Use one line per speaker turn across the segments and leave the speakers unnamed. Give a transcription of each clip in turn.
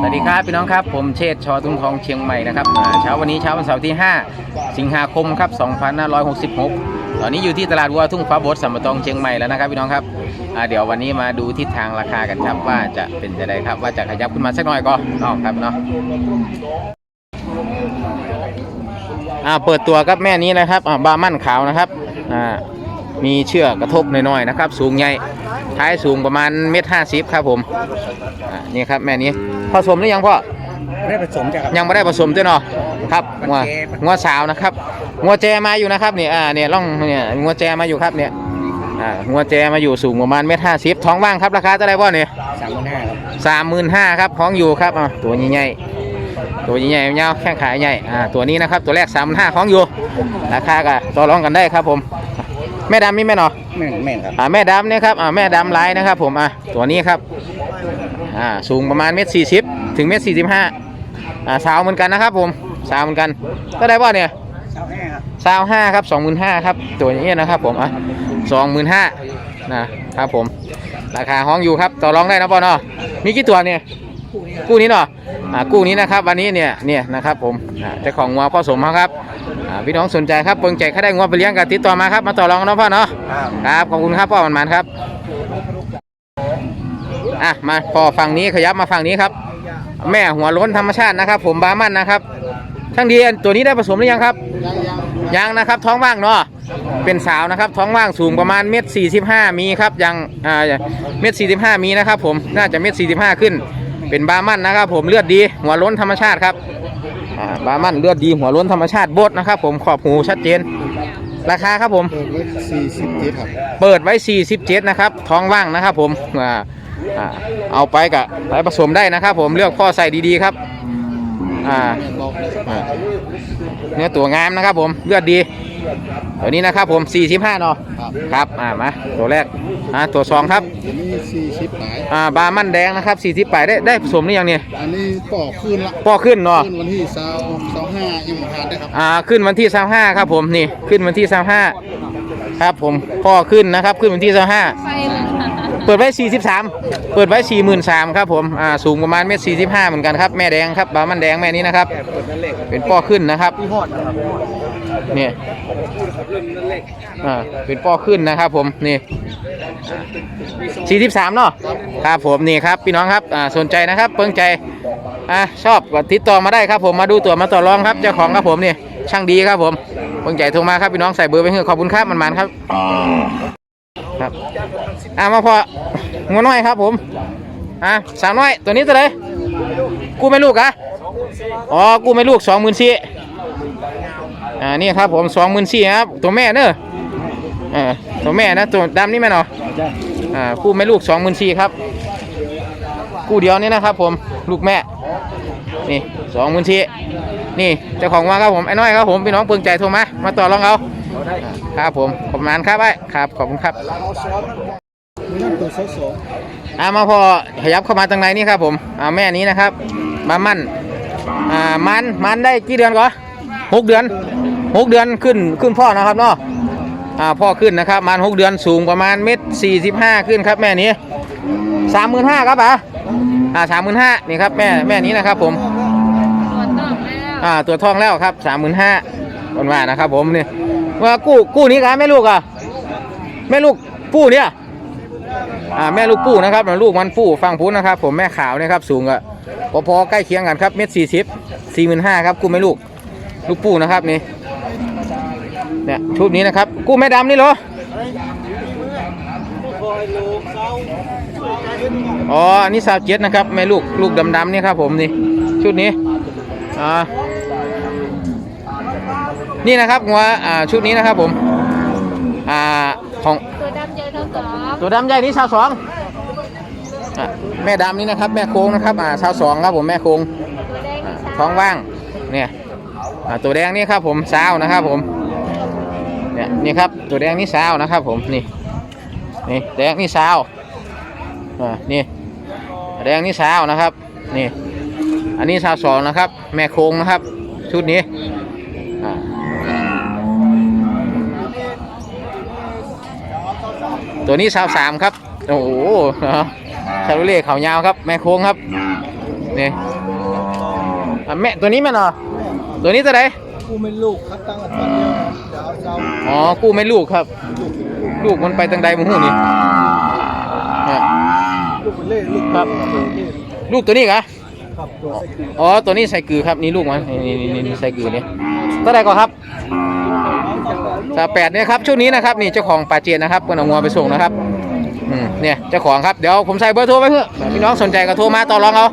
สวัสดีครับพี่น้องครับผมเชษฐ์ชอทุ่งทองเชียงใหม่นะครับเช้าวันนี้เช้าวันเสาร์ที่ 5 สิงหาคมครับ2566 ตอนนี้อยู่ที่ตลาดวัวทุ่งฟ้าบดสัมปะตองเชียงใหม่แล้วนะครับพี่น้องครับเดี๋ยววันนี้มาดูทิศทางราคากันครับว่าจะเป็นจะไดครับว่าจะขยับขึ้นมาสักหน่อยก็เนาะครับเนาะอ่าเปิดตัวครับแม่นี้นะครับอ่าบามั่นขาวนะครับอ่า มีเชือกกระทบหน่อยๆนะครับ สูงใหญ่ท้ายสูงประมาณเมตรห้าสิบครับผมอ่านี่ครับแม่นี้ผสมหรือยังพ่อ
ได้ผสมจ้ะครับ
ยังไม่ได้ผสมด้วยเนาะครับงัว
งัวแจ
งัวสาวนะครับงัวแจมาอยู่นะครับเนี่ยอ่าเนี่ยล่องเนี่ยงัวแจมาอยู่ครับเนี่ยอ่างัวแจมาอยู่สูงประมาณเมตรห้าสิบท้องว่างครับราคาเท่าไหร่พ่อเนี่ย
สามพันห้าครับ
สามหมื่นห้าครับท้องอยู่ครับอ่าตัวใหญ่ๆตัวใหญ่ๆยาวแข้งขาใหญ่อ่าตัวนี้นะครับตัวแรกสามหมื่นห้าท้องอยู่ราคาก็ต่อรองกันได้ครับผม แม่ดำนี่แม่เนาะ
แม่นแม่นครับ
อ่าแม่ดำเนี่ยครับอ่าแม่ดำลายนะครับ ผมอ่าตัวนี้ครับอ่าสูงประมาณเมตรสี่สิบถึงเมตรสี่สิบห้าอ่าสาวเหมือนกันนะครับ ผมสาวเหมือนกันก็ได้ป่ะเนี่ย
สามห้าครับ
สาวห้าครับสองหมื่นห้าครับตัวนี้นะครับ ผมอะสองหมื่นห้านะครับผม ราคาห้องอยู่ครับต่อรองได้นะป่อเนาะมีกี่ตัวเนี่ย กู้นี้เนาะอ่ากู้นี้นะครับวันนี้เนี่ยเนี่ยนะครับผมอ่าเจ้าของงัวพ่อสมเขาครับอ่าพี่น้องสนใจครับเบิ่งใจเขาได้งัวไปเลี้ยงกันติดต่อมาครับมาต่อรองกันเนาะพ่อเนาะ
ครับ
ครับขอบคุณครับพ่อมันมันๆครับอะมาพอฝั่งนี้ขยับมาฝั่งนี้ครับ แม่หัวโล้นธรรมชาตินะครับ ผมบามันนะครับทั้งดีอันตัวนี้ได้ผสมหรือยังครับ ยังนะครับท้องว่างเนาะเป็นสาวนะครับ ท้องว่างสูงประมาณเมตรสี่สิบห้ามีครับยังอ่าเมตรสี่สิบห้ามีนะครับ ผมน่าจะเมตรสี่สิบห้าขึ้น เป็นบามันนะครับ ผมเลือดดี หัวโล้นธรรมชาติครับอ่าบามันเลือดดีหัวโล้นธรรมชาติโบดนะครับ ผมขอบหูชัดเจน ราคาครับผม
เปิดไว้สี่สิบเจ็ดครับ
เปิดไว้47นะครับท้องว่างนะครับ ผมอ่าอ่าเอาไปกับไปผสมได้นะครับ ผมเลือกพ่อใส่ดีๆครับอ่าอ่าเนื้อตัวงามนะครับ ผมเลือดดี ตัวนี้นะครับผม 45เนาะ
ครับ
ครับอ่ามาตัวแรกอ่าตัวสองครับ
อันนี้สี่สิบหลาย
อ่าบาร์มันแดงนะครับ40ไปได้ได้ผสมหรือยังเนี่ย
อันนี้ปอกขึ้นละ
พ่อขึ้นเนาะ
ขึ้นวันที่เสาร์เสาร์ห้ายังผ่านได้ครับ
อ่าขึ้นวันที่25ครับผมนี่ขึ้นวันที่25ครับผมพ่อขึ้นนะครับขึ้นวันที่25
ไปเลยค่ะ
เปิดไว้ 43 เปิดไว้ 43,000ครับผมอ่าสูงประมาณเมตร45 เหมือนกันครับ แม่แดงครับ บามันแดงแม่นี้นะครับ เป็นป้อขึ้นนะครับ นี่อ่าเป็นป้อขึ้นนะครับผมนี่43เนาะครับผมนี่ครับพี่น้องครับอ่าสนใจนะครับเปิงใจอ่าชอบก็ติดต่อมาได้ครับผมมาดูตัวมาต่อรองครับเจ้าของครับผมนี่ช่างดีครับผมเปิงใจโทรมาครับพี่น้องใส่เบอร์ไปเถอะขอบคุณครับมันมันครับครับอ่ามาพองัวน้อยครับผมอ่าสาวน้อยตัวนี้ตัวไหนกูไม่ลูกอะอ๋อกูไม่ลูกสองหมื่นสี่ อ่านี่ครับผมสองหมื่นสี่ครับตัวแม่เนอะอ่าตัวแม่นะตัวดำนี่แม่เนาะอ่ากูไม่ลูกสองหมื่นสี่ครับกูเดียวนี่นะครับผมลูกแม่นี่สองหมื่นสี่นี่เจ้าของว่าครับผมไอ้น้อยครับผมพี่น้องเปิงใจโทรมามาต่อรองเอาครับผมขอบคุณมากครับไอ้ครับขอบคุณครับ
นั่นตัวสองสอง
อ่ามาพอขยับเข้ามาทางในนี่ครับผมอ่าแม่นี้นะครับมามั่นอ่ามันมันได้กี่เดือนก่อน หกเดือนหกเดือนขึ้นขึ้นพ่อนะครับเนาะอ่าพ่อขึ้นนะครับมันหกเดือนสูงประมาณเม็ดสี่สิบห้าขึ้นครับแม่นี้สามหมื่นห้าครับอะอ่าสามหมื่นห้านี่ครับแม่แม่นี้นะครับผม
ตัวต้องแล้ว
อ่าตัวทองแล้วครับสามหมื่นห้าคนว่านะครับผมนี่ว่ากู้กู้นี้ครับแม่ลูกอะแม่ลูกปู้เนี่ยอ่าแม่ลูกปูนะครับลูกมันปูฟังพูนนะครับ ผมแม่ขาวนะครับสูงอะพอๆใกล้เคียงกันครับเม็ดสี่สิบสี่หมื่นห้าครับกู้แม่ลูก ลูกปูนะครับนี่เนี่ยชุดนี้นะครับ กู้แม่ดำนี่เหรออ๋ออันนี้สาวเจ็ดนะครับแม่ลูกลูกดำๆนี่ครับผมนี่ชุดนี้อ่านี่นะครับงัวอ่าชุดนี้นะครับผมอ่าของ
ตัวดำใจเท่าสอง
ตัวดำใหญ่นี่ชาวสองอะแม่ดำนี่นะครับ แม่โค้งนะครับอ่าชาวสองครับผมแม่โค้ง
ตัวแดง
อ่า
นี่
ท้องว่างเนี่ยอ่า ตัวแดงนี่ครับผมสาวนะครับผมเนี่ยนี่ครับตัวแดงนี่สาวนะครับผมนี่นี่แดงนี่สาวอ่านี่แดงนี่สาวนะครับนี่อันนี้ชาวสองนะครับ แม่โค้งนะครับ ชุดนี้อ่าตัวนี้ชาวสามครับ โอ้โหชาลูเล่เขายาวครับ แม่โค้งครับนี่อะแม่ตัวนี้แม่เหรอ ตัวนี้ตัวไหน
กูเป็นลูกคัดตั้งอันเดียวเดี๋ยวเอาเจ้า
อ๋อกู้ไม่ลูกครับ ลูกมันไปทางใดมึงหูนี่เนี่ย
ลูกเป็นเล่ลูก
ครับ
ตัวนี้
ลูกตัวนี้กะ
ครับตัวสกิล
อ๋อตัวนี้ใส่กือครับนี่ลูกมันนี่นี่นี่นี่ใส่กือนี่เท่าไหรก่อนครับสามแปดเนี่ยครับช่วงนี้นะครับนี่เจ้าของป่าเจียนนะครับเพิ่นเอางัวไปส่งนะครับอืมเนี่ยเจ้าของครับเดี๋ยวผมใส่เบอร์โทรไว้เพื่อพี่น้องสนใจก็โทรมาต่อรองเอา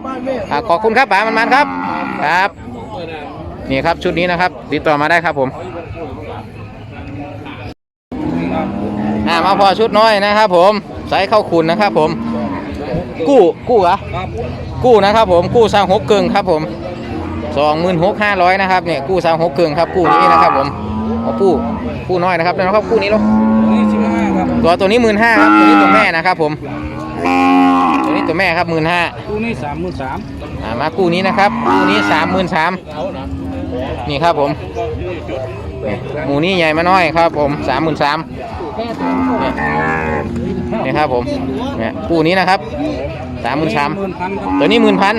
อะขอบคุณครับป๋ามันมันๆครับ ครับ นี่ครับชุดนี้นะครับ ติดต่อมาได้ครับผมอ่ามาพอชุดน้อยนะครับผมใส่เข้าคุณนะครับผม กู้กู้เหรอ
ครับ
กู้นะครับผมกู้สร้างหกเกิงครับผมสองหมื่นหกห้าร้อยนะครับเนี่ยกู้สร้างหกเกิงครับกู้นี้นะครับผมเอากู้กู้น้อยนะครับแล้วนะครับกู้นี้เนาะ
นี่ชิมห้าครับ
ตัวตัวนี้หมื่นห้าครับตัวนี้ตัวแม่นะครับผมตัวนี้ตัวแม่ครับหมื่นห้า
กูนี่สามหมื่นสาม
อ่ามากู้นี้นะครับกู้นี้สามหมื่นสาม นี่ครับผมหมูนี้ใหญ่มาน้อยครับผมสามหมื่นสามนี่ครับผมเนี่ยกู้นี้นะครับสามหมื่นสามตัวนี้หมื่นพัน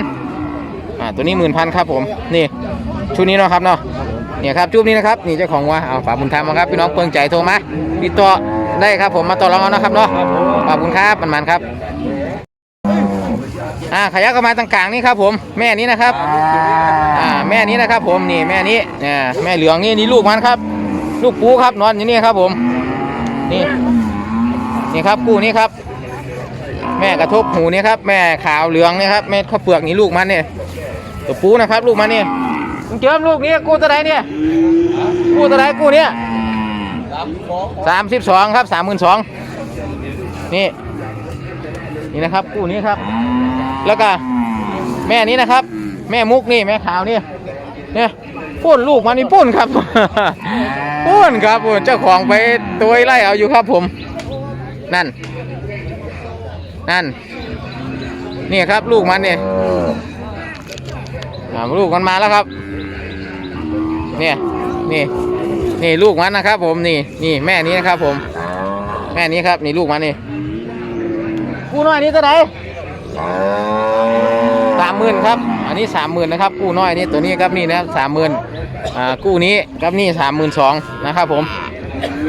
อ่าตัวนี้หมื่นพันครับผมนี่ชุดนี้เนาะครับเนาะเนี่ยครับชุดนี้นะครับนี่เจ้าของว่าเอาฝากบุญธรรมมาครับพี่น้องเปิงใจโทรมาติดต่อได้ครับผมมาต่อรองเอานะครับเนาะขอบคุณครับมันมันครับ อ่าขยักก็มาต่างกลางนี่ครับผมแม่นี้นะครับอ่าแม่นี้นะครับผมนี่แม่นี้เนี่ยแม่เหลืองนี่นี่ลูกมันครับ ลูกปูครับนอนอยู่นี่ครับผมนี่นี่ครับปูนี้ครับ แม่กระทบหูนี่ครับ แม่ขาวเหลืองนี่ครับแม่ข้าวเปลือกนี่ลูกมันเนี่ยตัวปูนะครับ ลูกมันนี่มึงเจิมลูกนี้กูตัวไหนเนี่ยกูตัวไหนกูเนี่ยสามสิบสองครับสามหมื่นสองนี่นี่นะครับกูนี้ครับ แล้วก็แม่นี้นะครับ แม่มุกนี่แม่ขาวนี่เนี่ยปุ้นลูกมันนี่ปุ้นครับปุ้นครับปุ้นเจ้าของไปตัวไล่เอาอยู่ครับผม นั่น นั่นนี่ครับลูกมันเนี่ยอ่าลูกมันมาแล้วครับ เนี่ยนี่นี่ลูกมันนะครับ ผมนี่นี่แม่นี้นะครับ ผม แม่นี้ครับ นี่ลูกมันนี่กูน้อยนี่เท่าไหร่ สามหมื่นครับ อันนี้สามหมื่นนะครับ กู้น้อยนี่ตัวนี้ครับนี่นะครับสามหมื่นอ่ากู้นี้ครับนี่สามหมื่นสองนะครับผม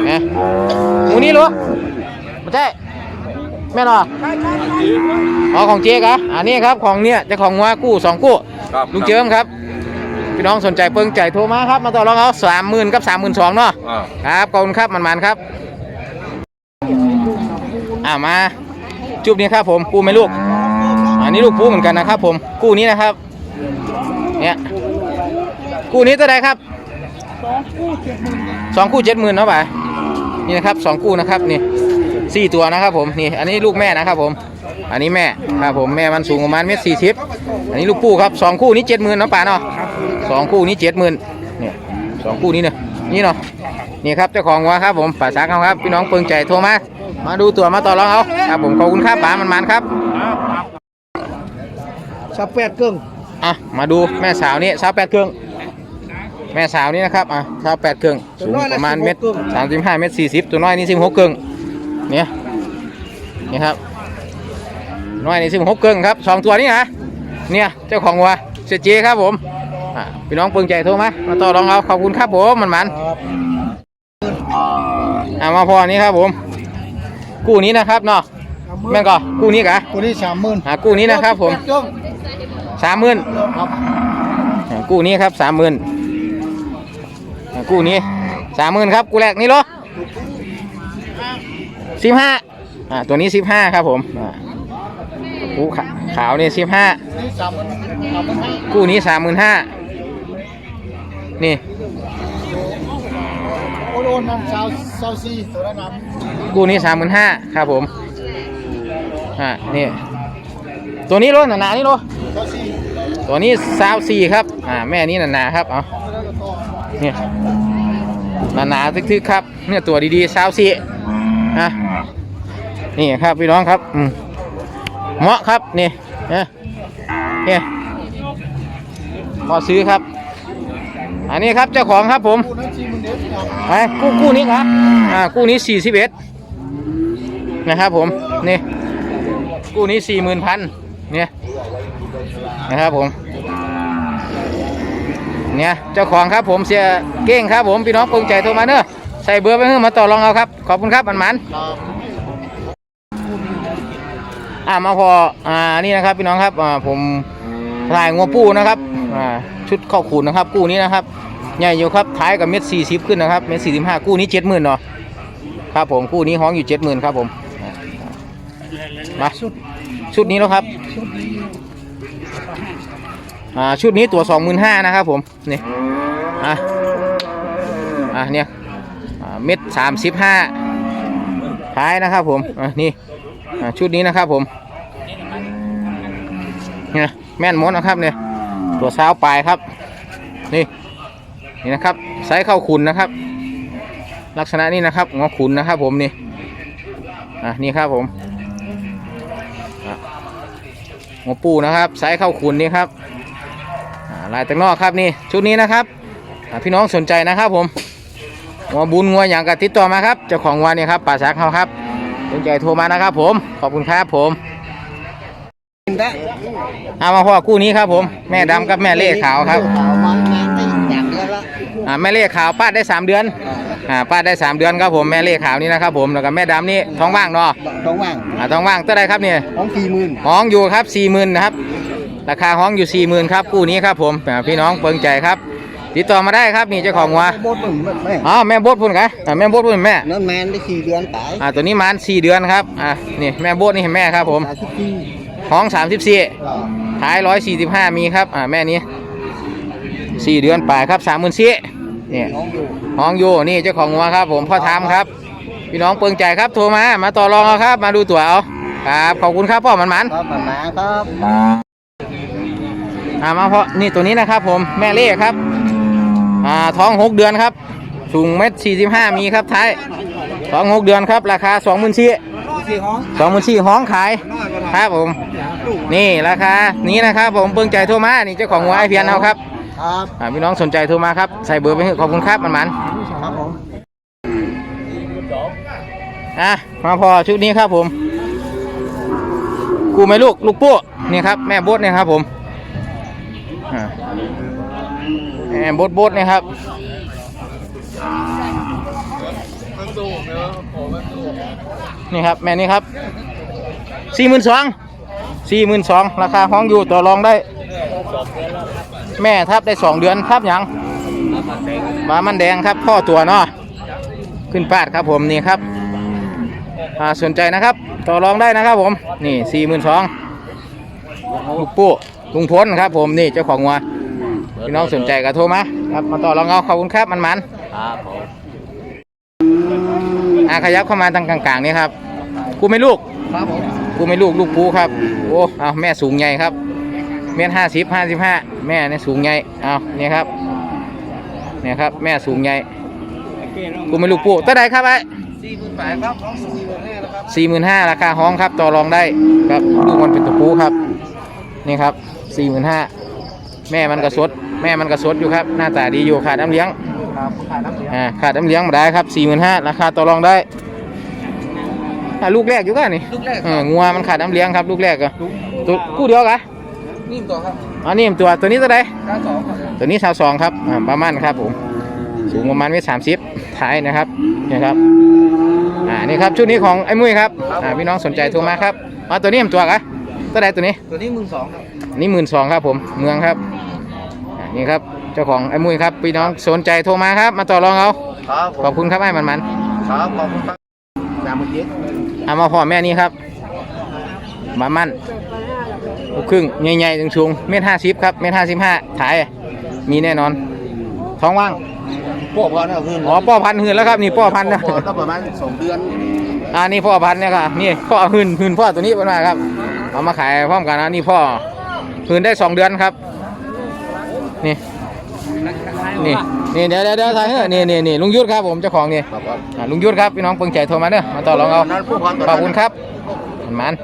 นะหมูนี้เหรอไม่ใช่แม่นเหรออ๋อของเจ๊กะอันนี้ครับของเนี่ยเจะของงัวกู้สองกู้
ครับ
ลุงเจิมครับพี่น้องสนใจเปิ้งใจโทรมาครับ มาต่อรองเอาสามหมื่นกับสามหมื่นสองเนาะ
อ่า
ครับขอบคุณครับมันมันๆครับ อ่ามา จุบนี้ครับผมปูไม่ลูกอั นนี้ลูกปูเหมือนกันนะครับ ผมกู้นี้นะครับ เนี่ยกู้นี้เท่าไรครับสองกู้เจ็ดหมื่นเนาะบ่านี่นะครับสองกู้นะครับนี่สี่ตัวนะครับผมนี่อันนี้ลูกแม่นะครับผม อันนี้แม่ครับผมแม่มันสูงประมาณเมตรสี่สิบอันนี้ลูกปูครับสองคู่นี้เจ็ดหมื่นเนาะป่าเนาะสองคู่นี้เจ็ดหมื่นเนี่ยสองคู่นี้เนี่ยนี่เนาะนี่ครับเจ้าของวัวครับผมป่าซักเขาครับพี่น้องเปิงใจโทรมามาดูตัวมาต่อรองเอาครับผมขอบคุณครับป๋ามันมันครับ
สับแปดเกิ้ง
อะมาดูแม่สาวนี่สาวแปดเครื่อง แม่สาวนี่นะครับอะสาวแปดเครื่องสูงประมาณเมตรสามสิบห้าเมตรสี่สิบตัวน้อยนี่สิบหกเครื่องเนี่ยนี่ครับน้อยนี่สิบหกเครื่องครับสองตัวนี่นะเนี่ยเจ้าของวัวเสียเจครับผมอะพี่น้องเปิงใจโทรมามาต่อรองเอาขอบคุณครับผมมันมัน
ครับ
ๆอะมาพอนี้ครับผม กู้นี้นะครับเนาะแม่งก็กู้นี้กะ
กูนี่สามหมื่น
อะกู้นี้นะครับผม
แปดเกิ้ง
สามหมื่น
ครับ
อ่ากู้นี้ครับสามหมื่นกู้นี้สามหมื่นครับกู้แรกนี่เหรอสิบห้าอ่าตัวนี้สิบห้าครับผมอ่ากู้ขาขาวนี่สิบห้า
นี่สามหมื่นสามหมื่นห้า
กู้นี้สามหมื่นห้านี่
โอโดนน้ำชาวชาวซีตัวนั้นน้ำ
กู้นี้สามหมื่นห้าครับผมอ่านี่ตัวนี้รถหนาๆนี่รถ
ชาวซี
ตัวนี้สาวสี่ครับ อ่า แม่นี้หนาๆครับ เอา
แล้วก็ต่อ
เนี่ยหนาๆทึกๆครับ เนี่ยตัวดีๆสาวสี่นะนี่ครับพี่น้องครับ อืมเหมาะครับ นี่เนี่ยเนี่ยพอซื้อครับ อันนี้ครับเจ้าของครับผมไอ้กู้กู้นี้ครับ อ่า กู้นี้สี่สิบเอ็ดนะครับผม นี่ กู้นี้สี่หมื่นพันเนี่ย นะครับผม เนี่ยเจ้าของครับผมเสียเก้งครับผมพี่น้องปรุงใจโทรมาเนอะใส่เบอร์ไปเพื่อมาต่อรองเอาครับ ขอบคุณครับมันมันอ่ามาพออ่านี่นะครับพี่น้องครับอ่าผมถ่ายงัวปูนะครับอ่าชุดเข้าขูนนะครับ กู้นี้นะครับใหญ่อยู่ครับท้ายกับเม็ดสี่สิบขึ้นนะครับเม็ดสี่สิบห้ากู้นี้เจ็ดหมื่นเนาะครับผมกู้นี้ห้องอยู่เจ็ดหมื่นครับผมมาชุดนี้แล้วครับ อ่าชุดนี้ตัวสองหมื่นห้านะครับผมนี่อะอะเนี่ยเม็ดสามสิบห้าท้ายนะครับผมอะนี่อ่าชุดนี้นะครับผมเนี่ยแม่นมดนะครับเนี่ยตัวสาปลายครับ นี่นี่นะครับไซส์เข้าขุนนะครับ ลักษณะนี้นะครับงอขุนนะครับผมนี่อะนี่ครับผม งอปูนะครับไซส์เข้าขุนนี่ครับอ่าลายตังนอกครับนี่ชุดนี้นะครับอ่าพี่น้องสนใจนะครับผมงัวบุญงัวอย่างกับติดต่อมาครับเจ้าของงัวเนี่ยครับป่าชักเขาครับสนใจโทรมานะครับผมขอบคุณครับผมเอามาพ่อคู่นี้ครับผมแม่ดำกับแม่เล่ขาวครับ
ขาวมันแมนไม่อยากเดือนละ
อ่าแม่เล่ขาวป้าดได้สามเดือน อ่าป้าดได้สามเดือนครับผมแม่เล่ขาวนี่นะครับผมแล้วก็แม่ดำนี่ท้องว่างเนาะ
ต้องว่าง
อ่าท้องว่างเท่าไรครับเนี่ย
ต้องสี่หมื่น
ห้องอยู่ครับสี่หมื่นนะครับราคาห้องอยู่สี่หมื่นครับคู่นี้ครับผมอ่าพี่น้องเปิงใจครับ ติดต่อมาได้ครับนี่เจ้าของวัว
โบดหนึ่งแม่
อ๋อแม่โบดพุ่นกะอ่าแม่โบดพุ่นแม่
นั่นแมนได้สี่เดือนตาย
อ่าตัวนี้มันสี่เดือนครับอ่านี่แม่โบดนี่เห็นแม่ครับผม
ตายทุกที
ห้องสามสิบสี่ท้ายร้อยสี่สิบห้ามีครับอ่าแม่นี้สี่เดือนปลายครับสามหมื่นสี่ นี่
น้องอยู่
ห้องอยู่นี่เจ้าของวัวครับ ผมพ่อทามครับ พี่น้องเปิงใจครับโทรมา มาต่อรองเอาครับ มาดูตัวเอาครับขอบคุณครับพ่อมันมัน
ครับมาครับ
อ่ามาเพราะนี่ตัวนี้นะครับ ผมแม่เล่ครับอ่าท้องหกเดือนครับสูงเม็ดสี่สิบห้ามีครับท้ายท้องหกเดือนครับ ราคาสองหมื่นสี่
สี่ห้อง
สองหมื่นสี่ห้องขายครับผม นี่ราคานี้นะครับ ผมเปิงใจโทรมานี่เจ้าของวัวไอเพียนเอาครับ
ครับ
อ่าพี่น้องสนใจโทรมาครับ ใส่เบอร์ไปให้ขอบคุณครับมันมัน
ครับผม
อะมาพอชุดนี้ครับผมกูไม่ลูกลูกปุ๊นี่ครับแม่โบดเนี่ยครับ ผมอ่าแม่โบดโบดเนี่ยครับนี่ครับแม่นี่ครับสี่หมื่นสองสี่หมื่นสองราคาห้องอยู่ต่อรองได้ แม่ทับได้สองเดือนทับหยังบามันแดงครับพ่อตัวเนาะขึ้นปาดครับผมนี่ครับอ่าสนใจนะครับ ต่อรองได้นะครับผมนี่สี่หมื่นสองลูกปุ๊ลุงพลครับผมนี่เจ้าของวัวพี่น้องสนใจก็โทรมาครับมาต่อรองเอาขอบคุณครับมันมัน
ครับผม
อาขยับเข้ามาทางกลางๆนี่ครับกูไม่ลูก
ครับผม
กูไม่ลูกลูกปูครับโอ้เอาแม่สูงใหญ่ครับ เมตรห้าสิบห้าสิบห้าแม่เนี่ยสูงใหญ่เอาเนี่ยครับเนี่ยครับ แม่สูงใหญ่กูไม่ลูกปูตัวใดครับไอ้
สี่หมื่นแปดครับน้องสี่หมื่นห้าแล้วครับ
สี่หมื่นห้าราคาห้องครับต่อรองได้ครับลูกมันเป็นตัวปูครับนี่ครับสี่หมื่นห้าแม่มันกระสด แม่มันกระสดอยู่ครับ หน้าตาดีอยู่ขาดน้ำเลี้ยง
ครับขายน้ำเสีย
อ่าขาดน้ำเลี้ยงมาได้ครับสี่หมื่นห้าราคาต่อรองได้อ่าลูกแรกอยู่กันนี่
ลูกแรก
เอองัวมันขาดน้ำเลี้ยงครับ ลูกแรกก็ตัวคู่เดียวกะ
นี่ตัวครับ
อันนี้ตัวตัวนี้ตัวใด
เก้าสองครับ
ตัวนี้สาวสองครับอ่าประมาณครับผมสูงประมาณเมตรสามสิบท้ายนะครับนี่ครับอ่านี่ครับชุดนี้ของไอ้มุ้ยครับอ่าพี่น้องสนใจโทรมาครับอ๋อตัวนี้มันตัวกะตัวใดตัวนี้
ตัวนี้หมื่นสองครับ
อันนี่หมื่นสองครับผมเมืองครับอ่านี่ครับเจ้าของไอ้มุ้ยครับพี่น้องสนใจโทรมาครับ มาต่อรองเอา
ครับผ
ขอบ
ม
คุณครับไอ้มันมัน
ครับขอบคุณครับยาเมื่อกี้
ๆเอามาพ่อแม่นี้ครับมามั่น ลูกครึ่งใหญ่ๆสูงๆเมตรห้าสิบครับเมตรห้าสิบห้าถ่ายมีแน่นอนท้องว่าง
พวกเราเนี่ยคือ
อ๋อป้อพันธุ์หืนแล้วครับนี่ป้อพันธุ์นะ
ก็ประมาณสองเดือน
อ่านี่พ่อพันธุ์เนี่ยครับนี่พ่อหืนหืนพ่อตัวนี้เป็นมาครับเอามาขายพร้อมกันนะนี่พ่อหืนได้สองเดือนครับ นี่นี่นี่เดี๋ยวเดี๋ยวเดี๋ยวถ่ายให้นี่นี่นี่ลุงยุทธครับผมเจ้าของนี่
ครับครับ
อ่าลุงยุทธครับพี่น้องเปิงใจโทรมาเด้อมาต่อรองเอา
นั้นผู้พันตัว
ขอบ
นั้น
คุณครับมันมัน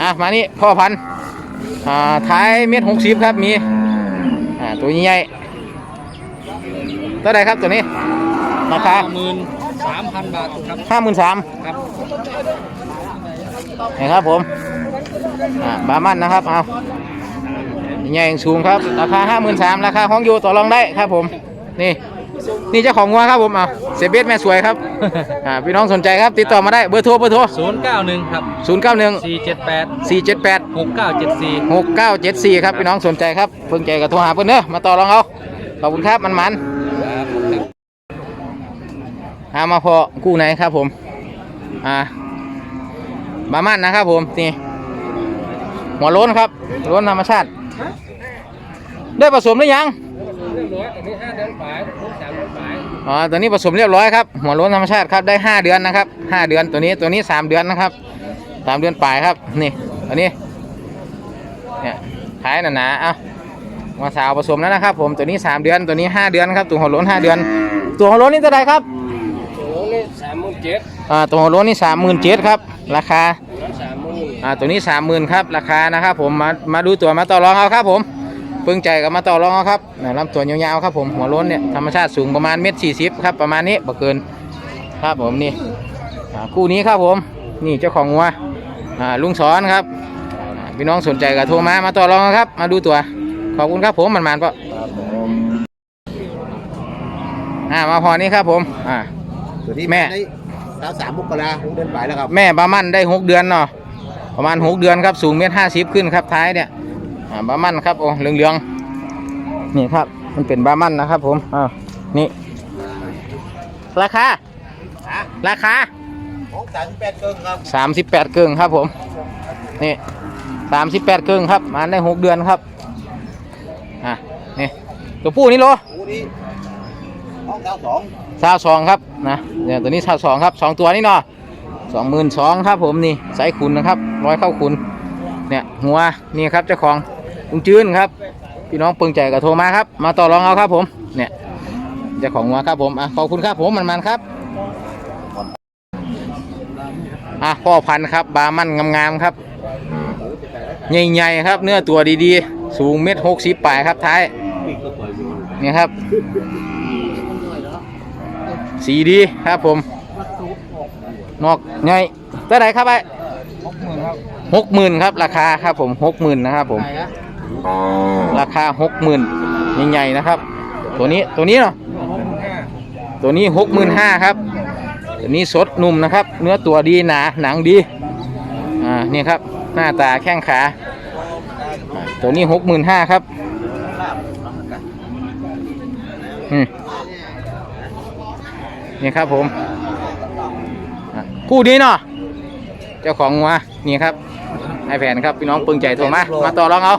อะมานี่พ่อพันธุ์อ่าท้ายเม็ดหกสิบครับมีอ่าตัวใหญ่ๆตัวใดครับตัวนี้ราคา
หมื่นสามพันบาทครับ
ห้าหมื่นสาม
ครับ
นี่ครับผมอ่าบามันนะครับเอาใหญ่สูงครับราคาห้าหมื่นสามราคาของอยู่ต่อรองได้ครับผมนี่ นี่เจ้าของงัวครับผมเอาเซเบสแม่สวยครับ อ่าพี่น้องสนใจครับติดต่อมาได้เบอร์โทรเบอร์โทร
ศูนย์เก้าหนึ่งครับ
ศูนย์เก้าหนึ่ง
สี่เจ็ดแปด
สี่เจ็ดแปด
หกเก้าเจ็ดสี่
หกเก้าเจ็ดสี่ครับพี่น้องสนใจครับเพิ่งใจกับโทรหาเพิ่นเนอะมาต่อรองเอาขอบคุณครับมันมันๆเอามาพอกู้ไหนครับผม อ่าบามันนะครับผมนี่หัวโล้นครับโล้นธรรมชาติ ได้ผสมหรือยังอ๋อ ตัวนี้ผสมเรียบร้อยครับหัวโล้นธรรมชาติครับได้ห้าเดือนนะครับห้าเดือนตัวนี้ตัวนี้สามเดือนนะครับสามเดือนปลายครับนี่ตัวนี้เนี่ยขายหนาๆเอ้ามาสาวผสมแล้วนะครับ ผมตัวนี้ 3 เดือนตัวนี้ 5 เดือนครับตัวหัวโล้น5เดือน ตัวหัวโล้นนี่เท่าไหร่ครับ
สามหมื่นเจ็ด
อ่าตัวหัวโล้นนี่สามหมื่นเจ็ดครับราคา
สามหมื่น
อ่าตัวนี้สามหมื่นครับราคานะครับผมมามาดูตัวมาต่อรองเอาครับผม เพิ่งใจกับมาต่อรองเอาครับเนี่ยลำตัวยาวๆครับผมหัวโล้นเนี่ยธรรมชาติสูงประมาณเมตรสี่สิบครับประมาณนี้บ่เกินครับผมนี่อ่าคู่นี้ครับผม นี่เจ้าของงัวอ่าลุงสอนครับอ่าพี่น้องสนใจก็โทรมามาต่อรองเอาครับ มาดูตัว ขอบคุณครับผมมันมันๆปะอ่ามาพอนี้ครับผมอ่า
ตัวนี้
แม่
ได้สาวสามมกราคมเดินไปแล้วครับ
แม่บามันได้หกเดือนเนาะประมาณหกเดือนครับสูงเมตรห้าสิบขึ้นครับท้ายเนี่ยอ่า บามันครับโอ้เหลืองๆนี่ครับ มันเป็นบามันนะครับ ผมอ้าวนี่ ราคาราคา
ของสามสิบแปดเกินครับ
สามสิบแปดเกิงครับ ผม นี่สามสิบแปดเกิงครับมันได้หกเดือนครับอะนี่ตัวผู้นี่โล
คู่นี้ของสาวสอง
สาวสองครับนะเนี่ยตัวนี้สาวสองครับสองตัวนี่เนาะสองหมื่นสองครับผมนี่ไซส์คุณนะครับร้อยเข้าคุณเนี่ยหัวนี่ครับเจ้าของ ลุงจืนครับ พี่น้องเปิงใจกับโทรมาครับ มาต่อรองเอาครับผม เนี่ยเจ้าของหัวครับผมอะขอบคุณครับผมมันมันๆครับอะพ่อพันธุ์ครับ บามันงามๆครับ ใหญ่ๆครับ เนื้อตัวดีๆ สูงเม็ดหกสิบปลายครับท้ายเนี่ยครับ สีดีครับผม นอกไงเท่าไหร่ครับไอ้หกหมื่นครับราคาครับผมหกหมื่นนะครับผม ราคาหกหมื่นใหญ่ๆนะครับ ตัวนี้ตัวนี้เนาะตัวนี้หกหมื่นห้าครับตัวนี้สดนุ่มนะครับ เนื้อตัวดีหนาหนังดีอ่านี่ครับหน้าตาแข้งขาตัวนี้หกหมื่นห้าครับนี่ครับผมคู่นี้เนาะเจ้าของงัวนี่ครับไอแผนครับพี่น้องปึงใจโทรมามาต่อรองเอา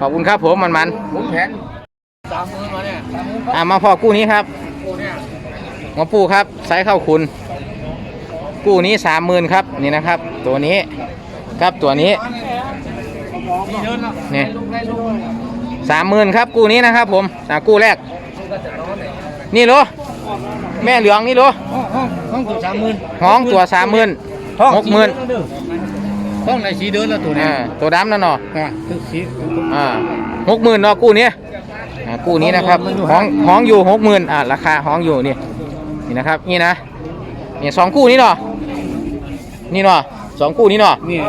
ขอบคุณครับผมมันมัน
ผมแผน
สามหมื่นมาเนี่ย
ๆอะมาพอกู้นี้ครับ
กูเนี่ย
หัวปูครับไซส์เข้าคุณ กู้นี้สามหมื่นครับนี่นะครับ ตัวนี้ครับตัวนี้
นี่เดินแล้ว
นี่สามหมื่นครับกู้นี้นะครับ ผมอะกู้แรก นี่โลแม่เหลืองนี่โล
ห้องห้องห้องตัวสามหมื่น
ห้องตัวสามหมื่นหกหมื่น
ห้องไหนสีเดินแล้วตัวนี้
อ่าตัวดำนั่นเนาะ
อะคือสี
อ่าหกหมื่นเนาะกู้นี้อ่ากู้นี้นะครับห้องห้องอยู่หกหมื่นอ่าราคาห้องอยู่นี่นี่นะครับนี่นะนี่สองกู้นี้เนาะนี่เนาะสองกู้นี้เนาะ
นี่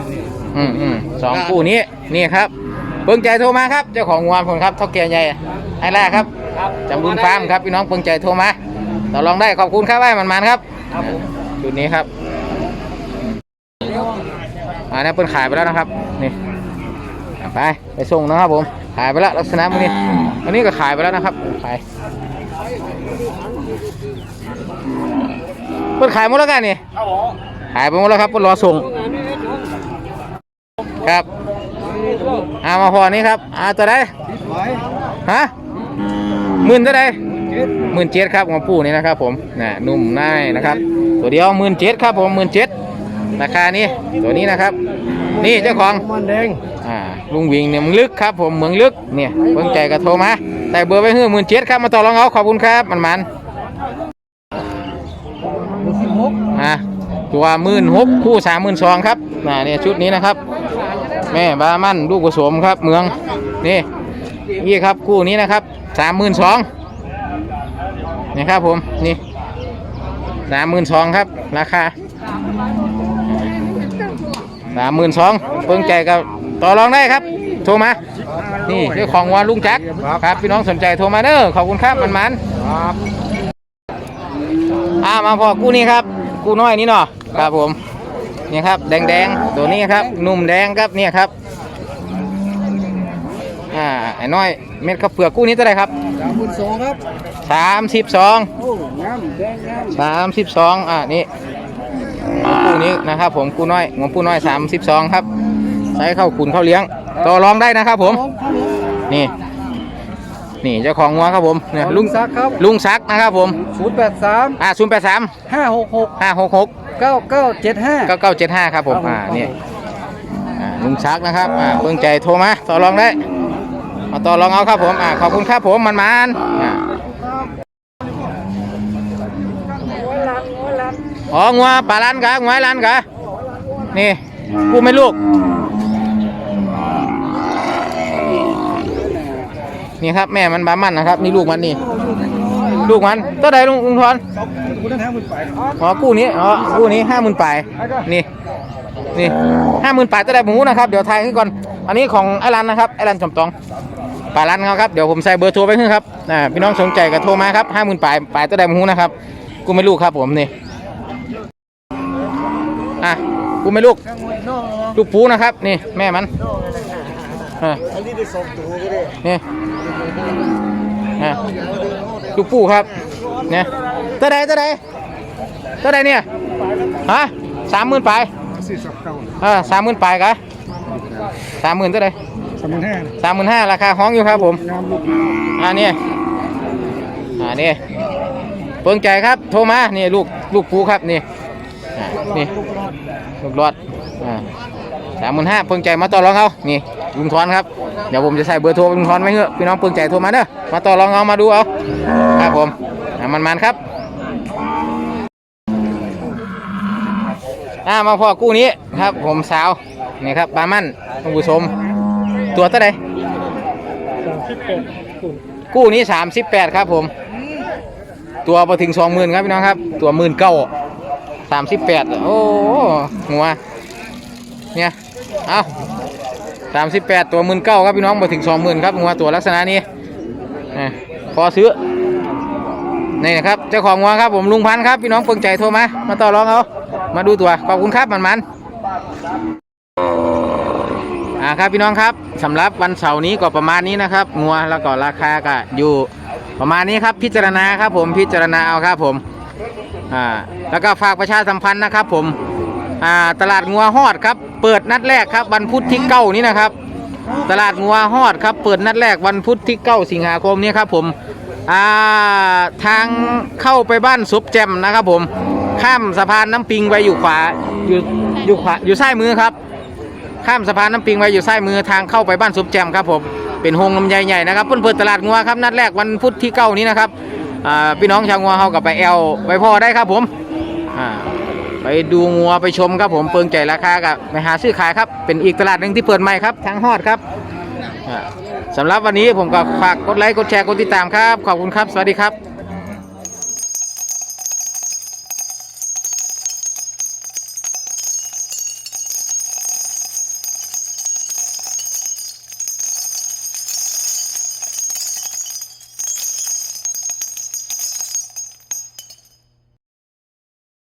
อืมอืมสองกู้นี้นี่ครับเปิงใจโทรมาครับเจ้าของงวผมครับเท่าแก่ใหญ่ไอ้แรกครับจำบุญฟาร์มครับพี่น้องเปิงใจโทรมาต่อรองได้ขอบคุณครับไอ้มันมันๆครับจุดนี้ครับ อ่าเนี่เปิ้นขายไปแล้วนะครับนี่ไปไปส่งนะครับผมขายไปแล้วลักษณะมันนี้อันนี้ก็ขายไปแล้วนะครับขายเปิ้นขายหมดแล้วกันนี่ขายไปหมดแล้วครับเปิ้นรอส่งครับอามาพอนี้ครับอาตัวใด
ไว้
ฮะหมื่นเท่าใดหมื่นเจ็ดครับของปู่นี่นะครับผมน่ะนุ่มน่ายนะครับ ตัวเดียวหมื่นเจ็ดครับผมหมื่นเจ็ด ราคานี้ตัวนี้นะครับ นี่เจ้าของ
มันแดง
อ่าลุงวิงเนี่ยเมืองลึกครับผมเมืองลึกเนี่ยเพิ่งใจกระโทรมาแต่เบอร์ไว้เฮือหมื่นเจ็ดครับมาต่อรองเอาขอบคุณครับมันมันอ่าตัวหมื่นหกคู่สามหมื่นสองครับน่าเนี่ยชุดนี้นะครับ แม่บามันลูกผสมครับ เมืองนี่นี่ครับคู่นี้นะครับสามหมื่นสองนี่ครับผมนี่สามหมื่นสองครับราคา สสามหมื่นสองเพิ่งใจกับต่อรองได้ครับ โทรมา นี่เจ้าของวัวลุงจักรครับพี่น้องสนใจโทรมาเด้อขอบคุณครับมันมัน
ครับ
ๆอ่ามาพอกู้นี้ครับ กู้น้อยนี่เนาะครับผมนี่ครับแดงแดงๆตัวนี้ครับหนุ่มแดงครับเนี่ยครับอ่าไอ้น้อยเม็ดข้าวเปลือกกู้นี้เท่าไหร่ครับ
สามหมื่นสองครับ
สามสิบสอง
โอ้งามแดงงาม
สามสิบสองอ่านี่กู้ นี้นะครับผมกู้น้อยงวปูน้อยสามสิบสองครับใช้เข้าขุนเข้าเลี้ยง ต่อรองได้นะครับผม นี่ นี่เจ้าของงัวครับผมเนี่ยลุง
ซักครับ
ลุงซักนะครับผม
ศูนย์แปดสาม
อ่าศูนย์แปดสาม
ห้าหกหก
ห้าหกหก
เก้าเก้าเจ็ดห้า
เก้าเก้าเจ็ดห้าครับผม อ่านี่อ่าลุงซักนะครับ อ่าเพิ่งใจโทรมา ต่อรองได้มาต่อรองเอาครับผม อ่า ขอบคุณครับผม มันมันๆอ่า อ๋องัวปลาลันกะงัวลันกะนี่กูไม่ลูก นี่ครับแม่มันบามันนะครับ นี่ลูกมันนี่ ลูกมันตัวใดลุงลุงทอนอ๋อกู้นี้อ๋อกู้นี้ห้าหมื่นปลายนี่นี่ห้าหมื่นปลายตัวใดหมูนะครับ เดี๋ยวทายขึ้นก่อน อันนี้ของไอรันนะครับไอรันจอมตองปลาลันเขาครับเดี๋ยวผมใส่เบอร์โทรไปขึ้นครับอ่าพี่น้องสนใจก็โทรมาครับห้าหมื่นปลายปลายตัวใดหมูนะครับ กูไม่ลูกครับผมนี่ กูไม่ลูก ลูกปูนะครับ นี่แม่มันอ่า
อันนี้ได้สองตัวก็ได้
นี่อะลูกปูครับเนี่ยตัวใดตัวใดตัวใดเนี่ยฮะสามหมื่นไปลาย
สี่สิบเก้า
สามหมื่นไปกะสามหมื่นตัวใด
สามหมื่นห้า
สามหมื่นห้าราคาห้องอยู่ครับผมอ่านี่อ่านี่เปิงใจครับโทรมานี่ลูกลูกปูครับนี่ นี่ลูกรอดอ่าสามหมื่นห้าเปิงใจมาต่อรองเขานี่ลุงทอนครับ เดี๋ยวผมจะใส่เบอร์โทรลุงทอนไว้เถอะพี่น้องเปิงใจโทรมาเด้อมาต่อรองเอามาดูเอาครับผมอ่ามันมันครับอ่ามาพอกู้นี้ครับ ผมสาวนี่ครับปลามันคุณผู้ชมตัวเท่าไหร่กู้นี้สามสิบแปดครับผม ตัวพอถึงสองหมื่นครับพี่น้องครับ ตัวหมื่นเก้า สามสิบแปดโอ้หัวเนี่ยเอาสามสิบแปดตัวหมื่นเก้าครับพี่น้องพอถึงสองหมื่นครับหัวตัวลักษณะนี้พอซื้อนี่นะครับเจ้าของงัวครับผมลุงพันธ์ครับพี่น้องเปิงใจโทรมา มาต่อรองเอามาดูตัวขอบคุณครับมันมันอ่าครับพี่น้องครับสำหรับวันเสาร์นี้ก็ประมาณนี้นะครับงัวแล้วก็ราคาก็อยู่ประมาณนี้ครับพิจารณาครับผมพิจารณาเอาครับผม อ่าแล้วก็ฝากประชาสัมพันธ์นะครับผมอ่าตลาดงัวฮอดครับ เปิดนัดแรกครับวันพุธที่เก้านี้นะครับ ตลาดงัวฮอดครับ เปิดนัดแรกวันพุธที่เก้าสิงหาคมนี้ครับผมอ่าทางเข้าไปบ้านซุปแจมนะครับผม ข้ามสะพานน้ำปิงไปอยู่ขวาอยู่อยู่ขวาอยู่ซ้ายมือครับ ข้ามสะพานน้ำปิงไว้อยู่ซ้ายมือทางเข้าไปบ้านซุปแจมครับผมเป็นโฮงลำไยใหญ่นะครับเพิ่นเปิดตลาดงัวครับนัดแรกวันพุธที่เก้านี้นะครับ พี่น้องชาวงัวเขากับไปแอลไปพ่อได้ครับผมไปดูงัวไปชมครับผมเปิงใจราคากับไปหาซื้อขายครับเป็นอีกตลาดหนึ่งที่เปิดใหม่ครับทางฮอดครับสำหรับวันนี้ผมก็ฝากกดไลค์กดแชร์กดติดตามครับ ขอบคุณครับ สวัสดีครับ